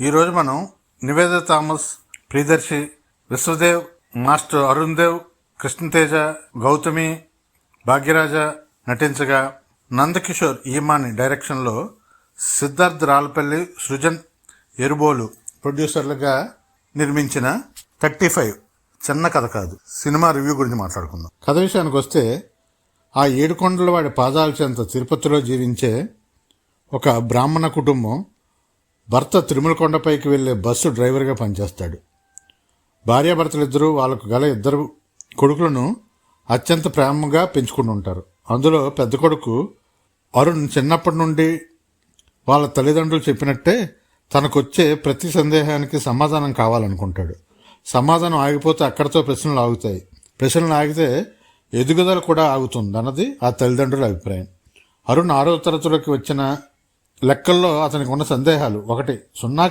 ఈరోజు మనం Niveda Thomas Priyadarshi Vishwadev master Arun Dev Krishnateja Gautami Bhagyaraja నటించగా నందకిషోర్ ఈమాని డైరెక్షన్లో సిద్ధార్థ్ రాలపల్లి సృజన్ ఎరుబోలు ప్రొడ్యూసర్లుగా నిర్మించిన థర్టీ ఫైవ్ చిన్న కథ కాదు సినిమా రివ్యూ గురించి మాట్లాడుకుందాం. కథ విషయానికి వస్తే ఆ ఏడుకొండల వాడి పాదాల చెంత తిరుపతిలో జీవించే ఒక బ్రాహ్మణ కుటుంబం భర్త తిరుమలకొండపైకి వెళ్ళే బస్సు డ్రైవర్గా పనిచేస్తాడు. భార్యాభర్తలిద్దరూ వాళ్ళకు గల ఇద్దరు కొడుకులను అత్యంత ప్రేమగా పెంచుకుంటుంటారు. అందులో పెద్ద కొడుకు అరుణ్ చిన్నప్పటి నుండి వాళ్ళ తల్లిదండ్రులు చెప్పినట్టే తనకొచ్చే ప్రతి సందేహానికి సమాధానం కావాలనుకుంటాడు. సమాధానం ఆగిపోతే అక్కడితో ప్రశ్నలు ఆగుతాయి. ప్రశ్నలు ఆగితే ఎదుగుదల కూడా ఆగుతుంది అన్నది ఆ తల్లిదండ్రుల అభిప్రాయం. అరుణ్ ఆరో తరగతిలోకి వచ్చిన లెక్కల్లో అతనికి ఉన్న సందేహాలు ఒకటి సున్నాకి